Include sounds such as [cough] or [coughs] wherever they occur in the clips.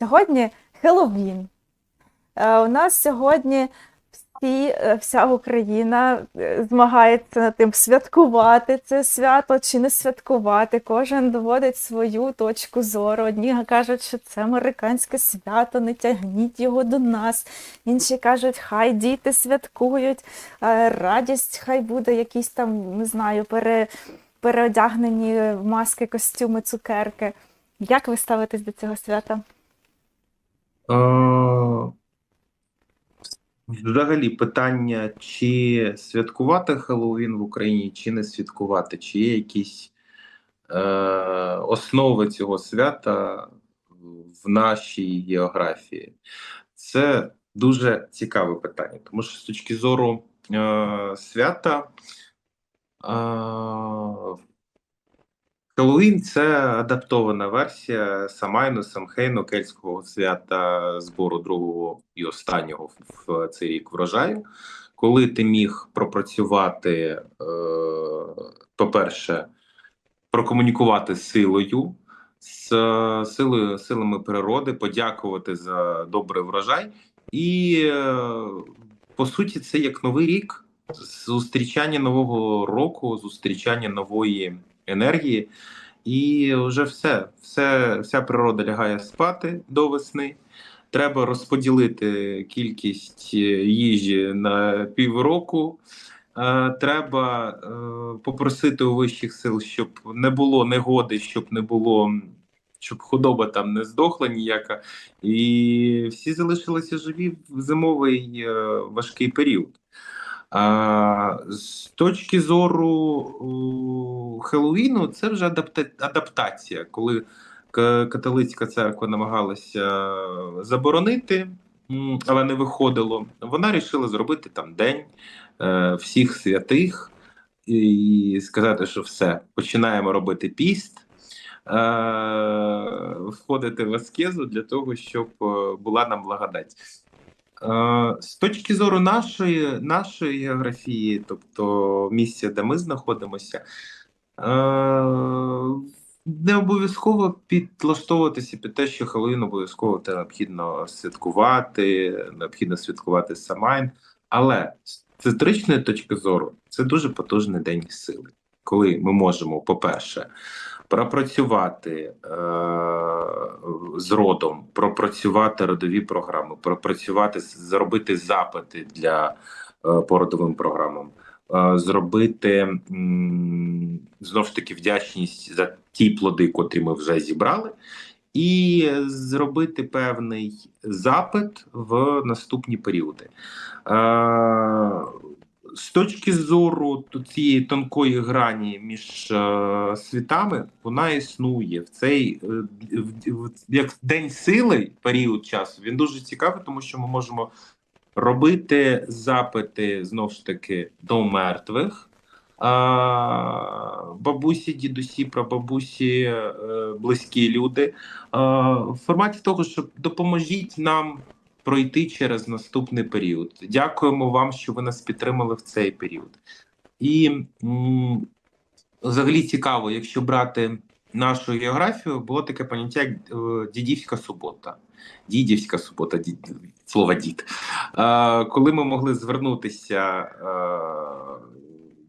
Сьогодні Хеллоуін. Е, У нас сьогодні всі, е, вся Україна е, змагається над тим, святкувати це свято чи не святкувати. Кожен доводить свою точку зору. Одні кажуть, що це американське свято, не тягніть його до нас. Інші кажуть, хай діти святкують, радість хай буде якісь там, не знаю, пере, переодягнені маски, костюми, цукерки. Як ви ставитесь до цього свята? Взагалі питання, чи святкувати Хеллоуін в Україні, чи не святкувати, чи є якісь е, основи цього свята в нашій географії? Це дуже цікаве питання, тому що з точки зору е, свята е, Хеллоуін це адаптована версія Самайну, Самхейну, кельтського свята збору другого і останнього в цей рік врожаю, коли ти міг пропрацювати, е, по-перше, прокомунікувати силою, з силою, силами природи, подякувати за добрий врожай, і е, по суті, це як новий рік, зустрічання нового року, зустрічання нової енергії. І вже все, все, вся природа лягає спати до весни. Треба розподілити кількість е, їжі на півроку. Е, Треба е, попросити у вищих сил, щоб не було негоди, щоб не було, щоб худоба там не здохла ніяка, і всі залишилися живі в зимовий важкий період. А, з точки зору Хеллоуіну, це вже адапта- адаптація, коли католицька церква намагалася заборонити, але не виходило. Вона вирішила зробити там день е, всіх святих і сказати, що все, починаємо робити піст. е, Входити в аскезу для того, щоб е, була нам благодать. Е, З точки зору нашої, нашої географії, тобто місця, де ми знаходимося, е, не обов'язково підлаштовуватися під те, що Хеллоуін обов'язково те необхідно святкувати, необхідно святкувати Самайн. Але з історичної точки зору це дуже потужний день сили, коли ми можемо, по-перше, пропрацювати е, з родом, пропрацювати родові програми, пропрацювати, зробити запити для е, по родовим програмам, е, зробити м, знову ж таки вдячність за ті плоди, котрі ми вже зібрали, і зробити певний запит в наступні періоди. Е, з точки зору цієї тонкої грані між е, світами, вона існує в цей е, в- як день сили, період часу. Він дуже цікавий, тому що ми можемо робити запити знов ж таки до мертвих. А, бабусі, дідусі, прабабусі, е, близькі люди а, в форматі того, щоб допоможіть нам пройти через наступний період. Дякуємо вам, що ви нас підтримали в цей період. І м, взагалі цікаво, якщо брати нашу географію, було таке поняття як е, дідівська субота. Дідівська субота, дід, слово дід. Е, коли ми могли звернутися е,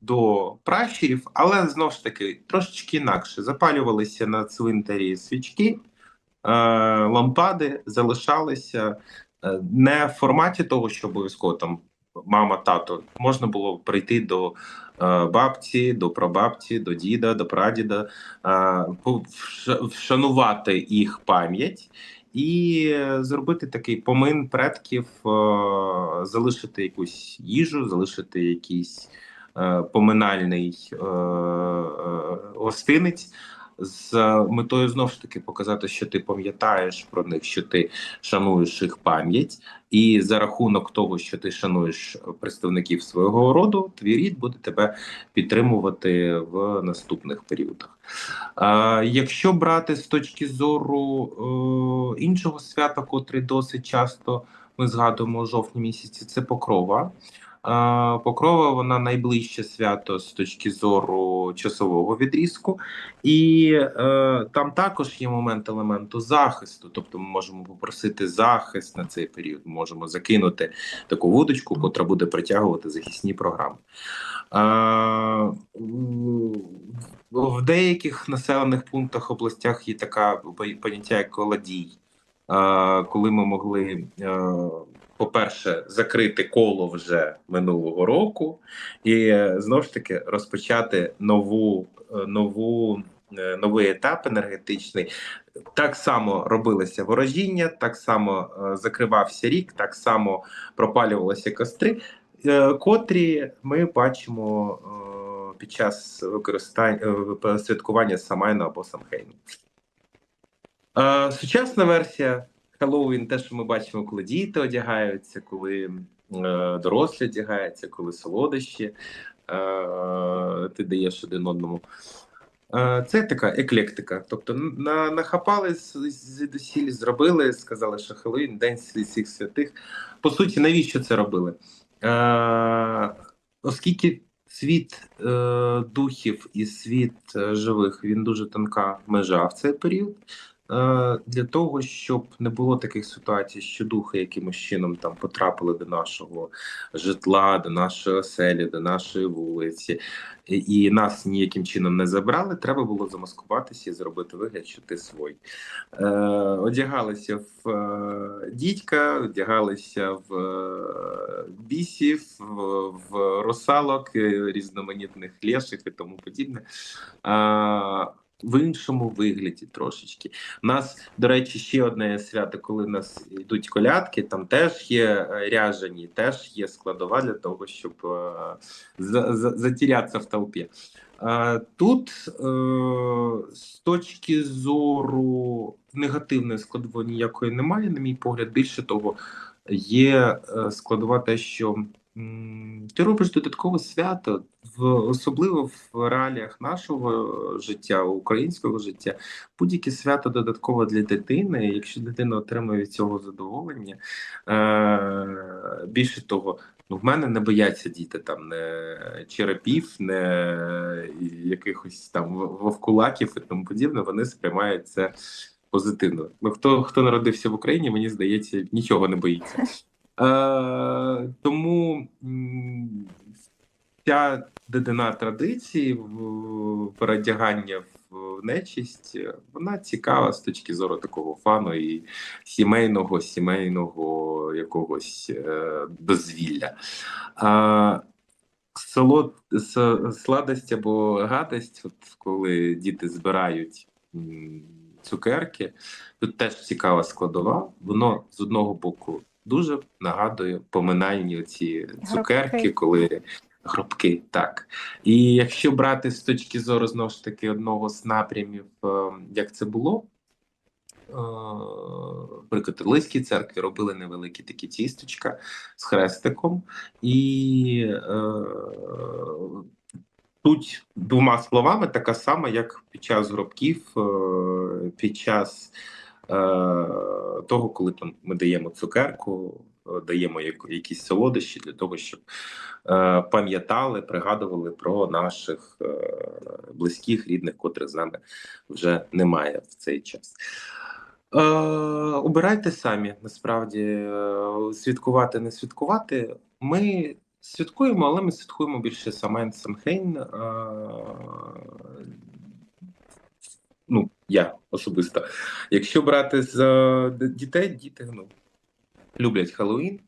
до пращурів, але знову ж таки трошечки інакше. Запалювалися на цвинтарі свічки, е, лампади залишалися не в форматі того, що обов'язково там мама, тато. Можна було прийти до е, бабці, до прабабці, до діда, до прадіда, е, вшанувати їх пам'ять. І е, зробити такий помин предків, е, залишити якусь їжу, залишити якийсь е, поминальний е, е, гостинець з метою знов ж таки показати, що ти пам'ятаєш про них, що ти шануєш їх пам'ять, і за рахунок того, що ти шануєш представників свого роду, твій рід буде тебе підтримувати в наступних періодах. А, якщо брати з точки зору е, іншого свята, котрий досить часто ми згадуємо у жовтні місяці, це покрова. Покрова вона найближче свято з точки зору часового відрізку, і е, там також є момент елементу захисту. Тобто, ми можемо попросити захист на цей період. Можемо закинути таку вудочку, котра буде притягувати захисні програми. Е, в деяких населених пунктах областях є така поняття як коладій. Е, коли ми могли, е, по-перше, закрити коло вже минулого року, і е, знову ж таки розпочати нову, е, нову, е, новий етап енергетичний. Так само робилося ворожіння, так само закривався рік, так само пропалювалися костри, котрі ми бачимо під час використання святкування Самайну або Самхейну. Сучасна версія Хеллоуін, те, що ми бачимо, коли діти одягаються, коли е, дорослі одягаються, коли солодощі е, ти даєш один одному. Е, це така еклектика. Тобто на, нахапали звідусіль, зробили, сказали, що Хеллоуін, День всіх святих. По суті, навіщо це робили? Е, оскільки світ е, духів і світ е, живих він дуже тонка межа в цей період. Е, Для того, щоб не було таких ситуацій, що духи якимось чином там потрапили до нашого житла, до нашої оселі, до нашої вулиці, і, нас ніяким чином не забрали, треба було замаскуватися і зробити вигляд, що ти свой. Е, одягалися в е, дідька, одягалися в бісів, в, в русалок, різноманітних леших і тому подібне. В іншому вигляді трошечки. У нас, до речі, ще одне свято, коли в нас йдуть колядки, там теж є е, ряжені, теж є складова для того, щоб е, за, за, затірятися в толпі. Е, Тут з точки зору негативної складової ніякої немає, на мій погляд. Більше того, є складова те, що ти робиш додаткове свято, в особливо в реаліях нашого життя, українського життя. Будь-яке свято додаткове для дитини. Якщо дитина отримує від цього задоволення, е, більше того. Ну, в мене не бояться діти там не черепів, не якихось там вовкулаків і тому подібне. Вони сприймають це позитивно. Ну, хто хто народився в Україні, мені здається, нічого не боїться. Е, тому ця дедина традиції в передягання в нечисть, вона цікава з точки зору такого фану і сімейного, сімейного якогось е, дозвілля. А, солод, сладость або гадость, от коли діти збирають цукерки, тут теж цікава складова. Воно з одного боку дуже нагадує поминальні ці цукерки, коли гробки, так. І якщо брати з точки зору знову ж таки одного з напрямів, е, як це було. е, При католицькій церкві робили невеликі такі тістечка з хрестиком, і е, суть двома словами така сама, як під час гробків, е, під час того, коли там ми даємо цукерку, е, даємо якісь солодощі для того, щоб е, пам'ятали, пригадували про наших е, близьких, рідних, котрих з нами вже немає в цей час. Е, обирайте самі, насправді, е, святкувати, не святкувати. Ми святкуємо, але ми святкуємо більше Самайн Самхейн. Е, ну, я особисто. Якщо брати з е, дітей, діти ну, люблять Хеллоуін.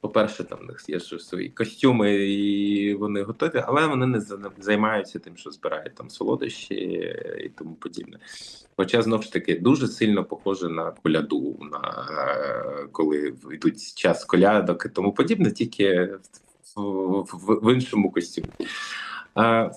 По-перше, там в них є ж свої костюми, і вони готові, але вони не займаються тим, що збирають там солодощі і тому подібне. Хоча знову ж таки дуже сильно похоже на коляду, на е, коли йдуть час колядок і тому подібне, тільки в, в, в іншому костюмі.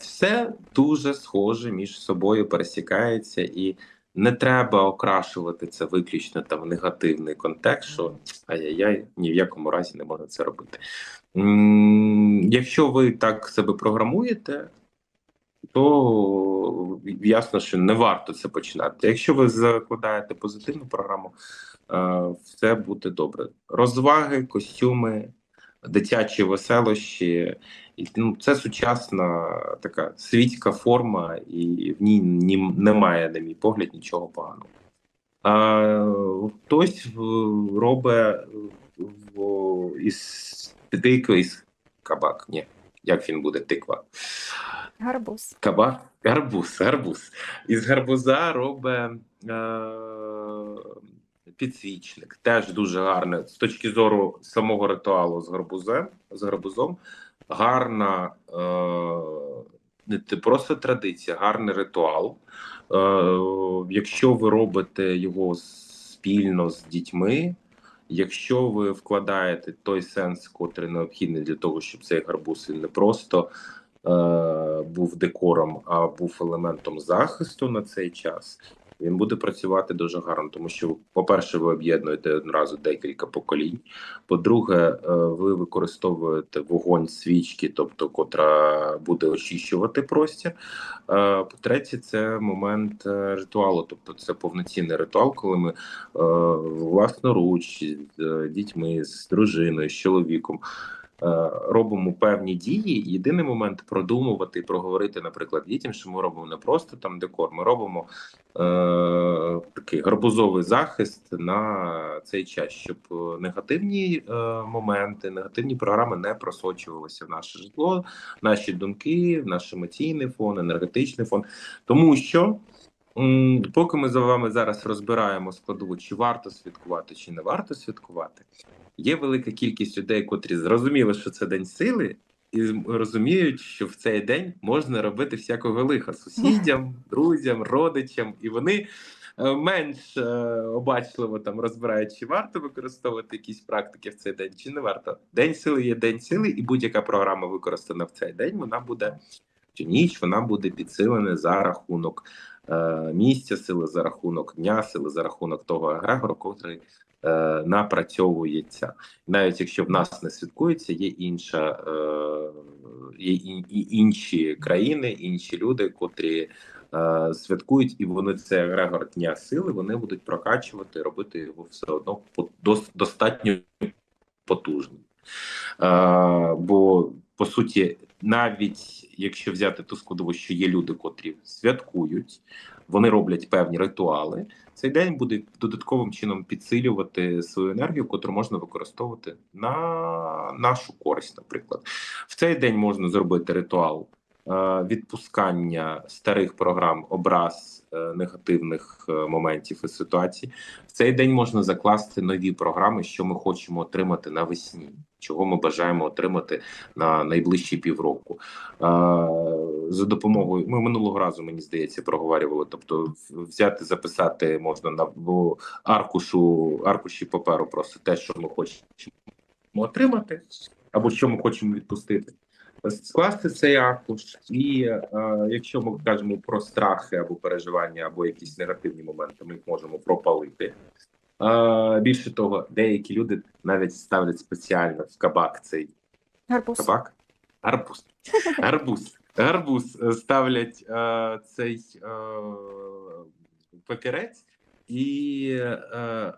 Все дуже схоже між собою пересікається, і не треба окрашувати це виключно там в негативний контекст, що ай-яй-яй, ні в якому разі не можна це робити. Якщо ви так себе програмуєте, то ясно, що не варто це починати. Якщо ви закладаєте позитивну програму, все буде добре. Розваги, костюми, дитячі веселощі. І, ну, це сучасна така світська форма, і в ній ні- немає, на мій погляд, нічого поганого. А, хтось робить із тикви, із кабак. Ні, як він буде тиква? Гарбуз. Кабак, гарбуз, гарбуз. Із гарбуза робить е, підсвічник. Теж дуже гарне з точки зору самого ритуалу з гарбузем, з гарбузом. Гарна е, не просто традиція, гарний ритуал. Е, якщо ви робите його спільно з дітьми, якщо ви вкладаєте той сенс, котрий необхідний для того, щоб цей гарбуз не просто е, був декором, а був елементом захисту на цей час. Він буде працювати дуже гарно, тому що, по-перше, ви об'єднуєте одразу декілька поколінь. По-друге, е, ви використовуєте вогонь свічки, тобто котра буде очищувати простір. Е, По-третє, це момент е, ритуалу, тобто це повноцінний ритуал, коли ми власноруч з дітьми, з дружиною, з чоловіком робимо певні дії. Єдиний момент продумувати проговорити, наприклад, дітям, що ми робимо не просто там декор, ми робимо е, такий гарбузовий захист на цей час, щоб е, негативні е, моменти, негативні програми не просочувалися в наше житло, наші думки, в наш емоційний фон, енергетичний фон, тому що. Поки ми з вами зараз розбираємо складову, чи варто святкувати, чи не варто святкувати, є велика кількість людей, котрі зрозуміли, що це день сили, і розуміють, що в цей день можна робити всякого лиха [laughs] сусідям, друзям, родичам, і вони е, менш е, обачливо там розбирають, чи варто використовувати якісь практики в цей день, чи не варто. День сили є день сили, і будь-яка програма використана в цей день, вона буде чи ніч, вона буде підсилена за рахунок місця сили, за рахунок дня сили, за рахунок того егрегору, котрий е, напрацьовується. Навіть якщо в нас не святкується, є інша е, є і інші країни, інші люди, котрі е, святкують, і вони це егрегор дня сили, вони будуть прокачувати, робити його все одно достатньо потужним. Е, бо по суті, навіть якщо взяти ту складову, що є люди, котрі святкують, вони роблять певні ритуали. Цей день буде додатковим чином підсилювати свою енергію, котру можна використовувати на нашу користь. Наприклад, в цей день можна зробити ритуал відпускання старих програм, образ е, негативних е, моментів і ситуацій. В цей день можна закласти нові програми, що ми хочемо отримати навесні, чого ми бажаємо отримати на найближчі півроку. Е, За допомогою ми минулого разу, мені здається, проговорювали. Тобто, взяти, записати можна на аркушу, аркуші паперу, просто те, що ми хочемо отримати, або що ми хочемо відпустити. Скласти цей аркуш, і е, якщо ми кажемо про страхи або переживання, або якісь негативні моменти, ми їх можемо пропалити. Е, більше того, деякі люди навіть ставлять спеціально в кабак цей Гарбуз. Кабак? Гарбуз. [laughs] Гарбуз. Гарбуз е, ставлять е, цей е, папірець і е,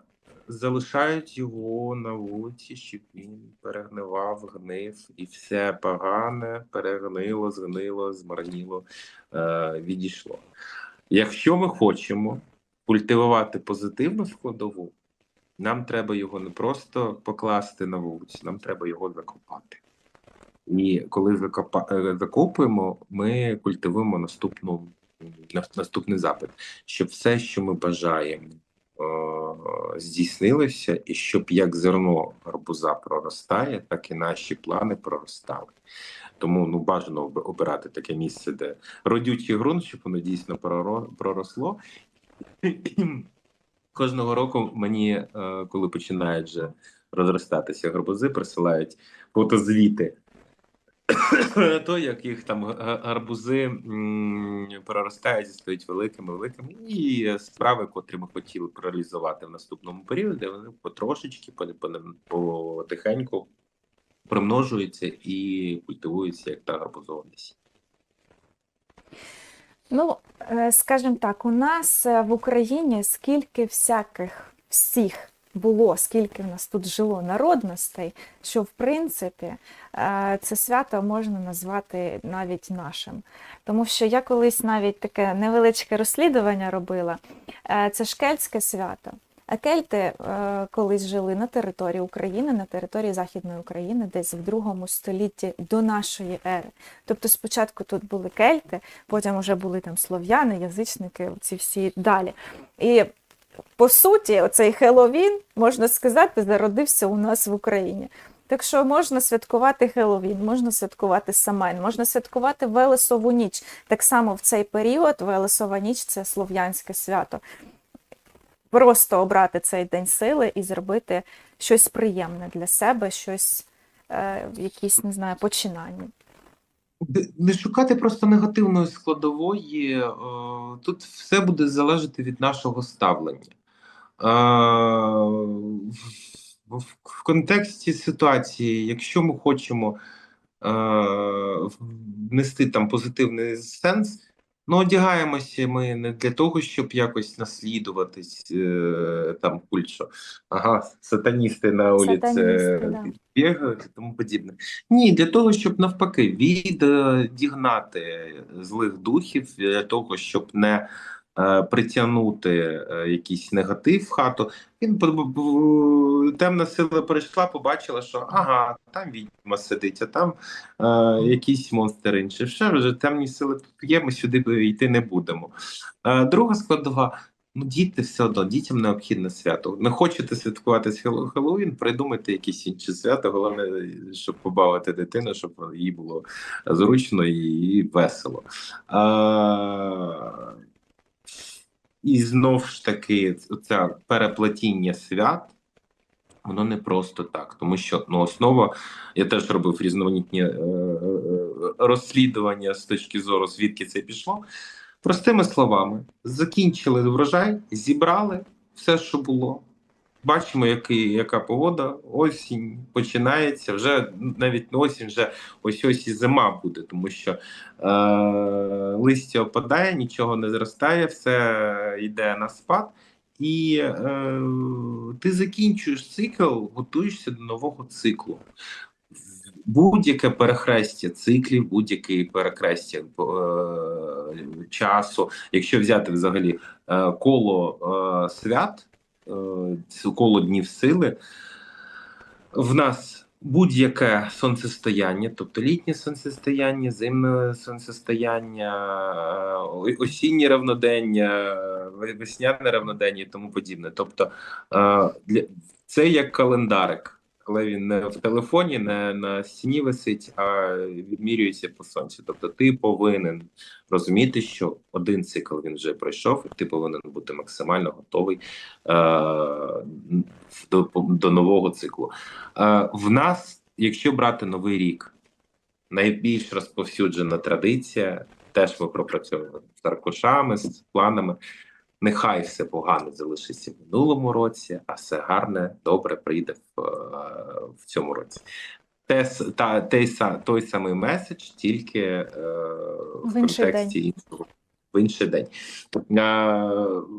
залишають його на вулиці, щоб він перегнивав, гнив, і все погане перегнило, згнило, змарніло, е, відійшло. Якщо ми хочемо культивувати позитивну складову, нам треба його не просто покласти на вулицю, нам треба його закопати. І коли е, закопуємо, ми культивуємо наступну наступний запит, щоб все, що ми бажаємо, здійснилося, і щоб як зерно гарбуза проростає, так і наші плани проростали. Тому ну бажано обирати таке місце, де родючий ґрунт, щоб воно дійсно проро- проросло. Кожного року мені, е, коли починають вже розростатися гарбузи, присилають фотозвіти [coughs] то, як їх там гарбузи м, проростають і стають великими, великими, і справи, котрі ми хотіли б реалізувати в наступному періоді, вони потрошечки, по- по- потихеньку примножуються і культивуються як та гарбузова. Ну, е, скажімо так, у нас е, в Україні скільки всяких всіх було, скільки в нас тут жило народностей, що в принципі е, це свято можна назвати навіть нашим. Тому що я колись навіть таке невеличке розслідування робила. Е, Це ж кельтське свято. А кельти е, колись жили на території України, на території Західної України, десь в другому столітті до нашої ери. Тобто спочатку тут були кельти, потім вже були там слов'яни, язичники, ці всі далі. І по суті, оцей Хеллоуін, можна сказати, зародився у нас в Україні. Так що можна святкувати Хеллоуін, можна святкувати Самайн, можна святкувати Велесову ніч. Так само в цей період Велесова ніч це слов'янське свято. Просто обрати цей день сили і зробити щось приємне для себе, щось, е, якісь, не знаю, починання. Не шукати просто негативної складової. е, Тут все буде залежати від нашого ставлення. Е, в контексті ситуації, якщо ми хочемо е, внести там позитивний сенс, ну одягаємося ми не для того, щоб якось наслідуватись е, там кульшо ага, сатаністи на вулиці да. бігають і тому подібне. Ні, для того, щоб навпаки відігнати злих духів, для того, щоб не е, притягнути е, якийсь негатив в хату. Він темна сила прийшла, побачила, що ага, там відьма сидить, а там е, якийсь монстр інший. Ще вже темні сили тут є, ми сюди йти не будемо. Е, друга складова. Ну, діти все одно, дітям необхідне свято. Не хочете святкувати Хелло- Хеллоуін, придумайте якесь інше свято. Головне, щоб побавити дитину, щоб їй було зручно і весело. А, і знов ж таки, це переплатіння свят. Воно не просто так, тому що ну, основа, я теж робив різноманітні е, е, е, розслідування з точки зору, звідки це пішло. Простими словами, закінчили врожай, зібрали все, що було. Бачимо, який, яка погода, осінь починається. Вже навіть не осінь, вже ось ось і зима буде, тому що е, листя опадає, нічого не зростає, все йде на спад, і е, ти закінчуєш цикл, готуєшся до нового циклу. Будь-яке перехрестя циклів, будь-яке перехрестя е, часу, якщо взяти взагалі е, коло е, свят, коло днів сили, в нас будь-яке сонцестояння, тобто літнє сонцестояння, зимне сонцестояння, е, осіннє равнодення, е, весняне равнодення і тому подібне. Тобто е, для, це як календарик. Але він не в телефоні, не на стіні висить, а відмірюється по сонцю. Тобто ти повинен розуміти, що один цикл він вже пройшов, і ти повинен бути максимально готовий е, до, до нового циклу. Е, в нас, якщо брати новий рік, найбільш розповсюджена традиція, теж ми пропрацьовували з аркушами, з планами. Нехай все погане залишиться в минулому році, а все гарне, добре прийде в, е, в цьому році. Те, та, той, той самий меседж, тільки е, в, В контексті іншого. Інший день.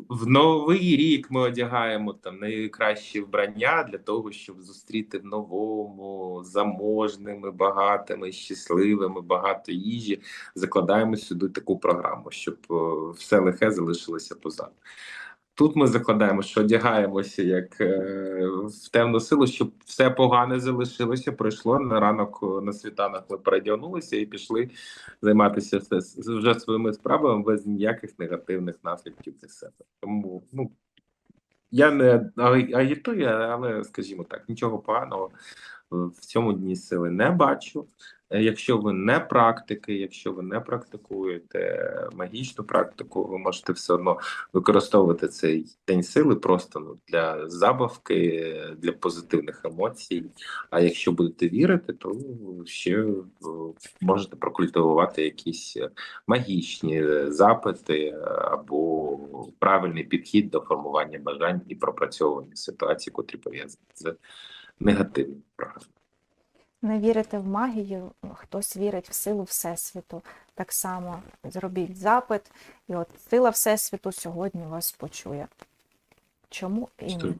В новий рік ми одягаємо там найкращі вбрання для того, щоб зустріти в новому, заможними, багатими, щасливими, багато їжі. Закладаємо сюди таку програму, щоб е, все лихе залишилося позаду. Тут ми закладаємо, що одягаємося як е, в темну силу, щоб все погане залишилося, пройшло на ранок е, на світанок. Ми передягнулися і пішли займатися все, вже своїми справами без ніяких негативних наслідків для себе. Тому ну я не агітую, але скажімо так, нічого поганого в цьому дні сили не бачу. Е, Якщо ви не практики, якщо ви не практикуєте магічну практику, ви можете все одно використовувати цей день сили просто ну, для забавки, для позитивних емоцій. А якщо будете вірити, то ще е, можете прокультивувати якісь магічні запити або правильний підхід до формування бажань і пропрацьовування ситуацій, котрі пов'язані з негативним програмами. Не вірите в магію, хтось вірить в силу Всесвіту. Так само зробіть запит, і от сила Всесвіту сьогодні вас почує. Чому і ні?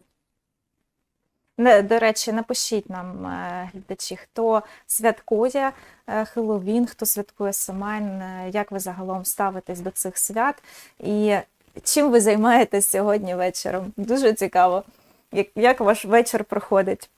Не, до речі, напишіть нам, е, глядачі, хто святкує е, Хеллоуін, хто святкує Самайн, е, як ви загалом ставитесь до цих свят і чим ви займаєтесь сьогодні вечором. Дуже цікаво, як, як ваш вечір проходить.